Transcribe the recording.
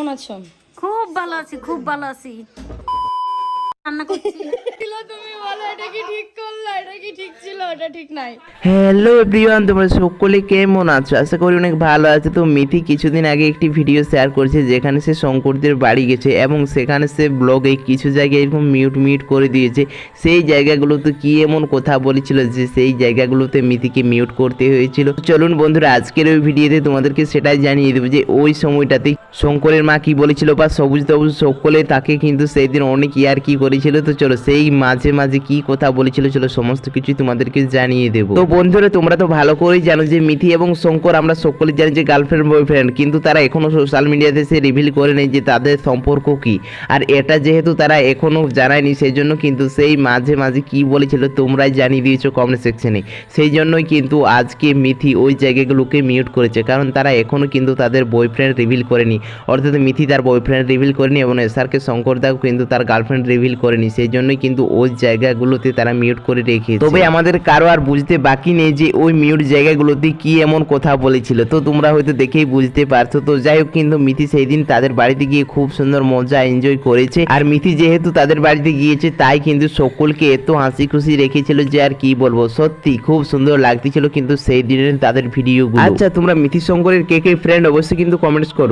কেমন আছো? খুব ভালো আছি খুব ভালো আছি। রান্না করছি। তুমি বলো এটা কি ঠিক করল এটা কি হ্যালো এভরিওয়ান তোমরা সকলে কেমন আছো? আশা করি অনেক ভালো আছে। তো মিথি কিছুদিন আগে একটি ভিডিও শেয়ার করেছে, যেখানে সে শঙ্করদের বাড়ি গেছে এবং সেখানে সে ব্লগে কিছু জায়গায় এরকম মিউট মিউট করে দিয়েছে। সেই জায়গাগুলোতে কি এমন কথা বলেছিল যে সেই জায়গাগুলোতে মিথিকে মিউট করতে হয়েছিল? চলুন বন্ধুরা, আজকের ওই ভিডিওতে তোমাদেরকে সেটাই জানিয়ে দেবো যে ওই সময়টাতেই শঙ্করের মা কি বলেছিল বা সবুজ তবুজ সকলে তাকে কিন্তু সেই দিন অনেক ইয়ার কি করেছিল। তো চলো সেই মাঝে মাঝে কি কথা বলেছিল, চলো সমস্ত কিছুই তোমাদেরকে জানিয়ে দেবো। তো বন্ধুরা তোমরা তো ভালো করেই জানো যে মিথি এবং শঙ্কর আমরা সকলে জানি যে গার্লফ্রেন্ড বয়ফ্রেন্ড কিন্তু তারা এখনও সোশ্যাল মিডিয়াতে সে রিভিল করে নেই যে তাদের সম্পর্ক কি। আর এটা যেহেতু তারা এখনও জানায়নি সেই জন্য কিন্তু সেই মাঝে মাঝে কি বলেছিল তোমরাই জানিয়ে দিয়েছ কমেন্ট সেকশনে সেই জন্যই কিন্তু আজকে মিথি ওই জায়গাগুলোকে মিউট করেছে কারণ তারা এখনও কিন্তু তাদের বয়ফ্রেন্ড রিভিল করেনি। অর্থাৎ মিথি তার বয়ফ্রেন্ড রিভিল করেনি এবং এসআরকে শঙ্কর দাও কিন্তু তার গার্লফ্রেন্ড রিভিল করেনি সেই জন্যই কিন্তু ওই জায়গাগুলোতে তারা মিউট করে রেখেছে। তবে আমাদের কারও আর বুঝতে বাকি নেই যে ওই মিউট জায়গাগুলোতে কি এমন কথা বলেছিল। তো তোমরা হয়তো দেখেই বুঝতে পারছ। তো যাই হোক কিন্তু মিথি সেই দিন তাদের বাড়িতে গিয়ে খুব সুন্দর মজা এনজয় করেছে। আর মিথি যেহেতু তাদের বাড়িতে গিয়েছে তাই কিন্তু সকলকে এত হাসি খুশি রেখেছিল যে আর কি বলব। সত্যি খুব সুন্দর লাগতেছিল কিন্তু সেই দিনের তাদের ভিডিও আচ্ছা তোমরা মিথি শঙ্করের কে কে ফ্রেন্ড অবশ্যই কিন্তু কমেন্টস করো।